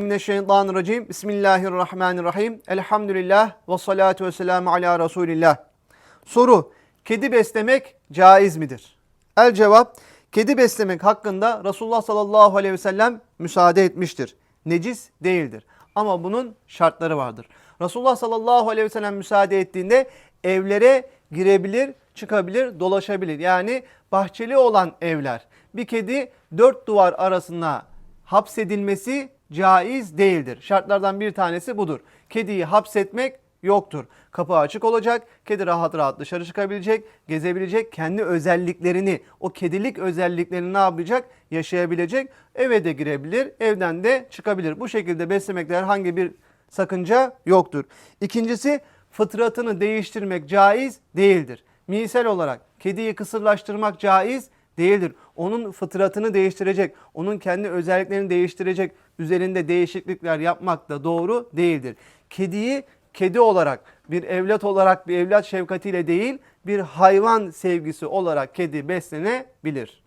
Mineşşeytanirracim. Bismillahirrahmanirrahim. Elhamdülillah ve salatu ve selamu ala Resulillah. Soru. Kedi beslemek caiz midir? El cevap. Kedi beslemek hakkında Resulullah sallallahu aleyhi ve sellem müsaade etmiştir. Necis değildir. Ama bunun şartları vardır. Resulullah sallallahu aleyhi ve sellem müsaade ettiğinde evlere girebilir, çıkabilir, dolaşabilir. Yani bahçeli olan evler. Bir kedi dört duvar arasına hapsedilmesi caiz değildir. Şartlardan bir tanesi budur. Kediyi hapsetmek yoktur. Kapı açık olacak, kedi rahat rahat dışarı çıkabilecek, gezebilecek, kendi özelliklerini, o kedilik özelliklerini ne yapacak? Yaşayabilecek, eve de girebilir, evden de çıkabilir. Bu şekilde beslemekte herhangi bir sakınca yoktur. İkincisi fıtratını değiştirmek caiz değildir. Misal olarak kediyi kısırlaştırmak caiz değildir. Onun fıtratını değiştirecek, onun kendi özelliklerini değiştirecek, üzerinde değişiklikler yapmak da doğru değildir. Kediyi kedi olarak, bir evlat olarak, bir evlat şefkatiyle değil, bir hayvan sevgisi olarak kedi beslenebilir.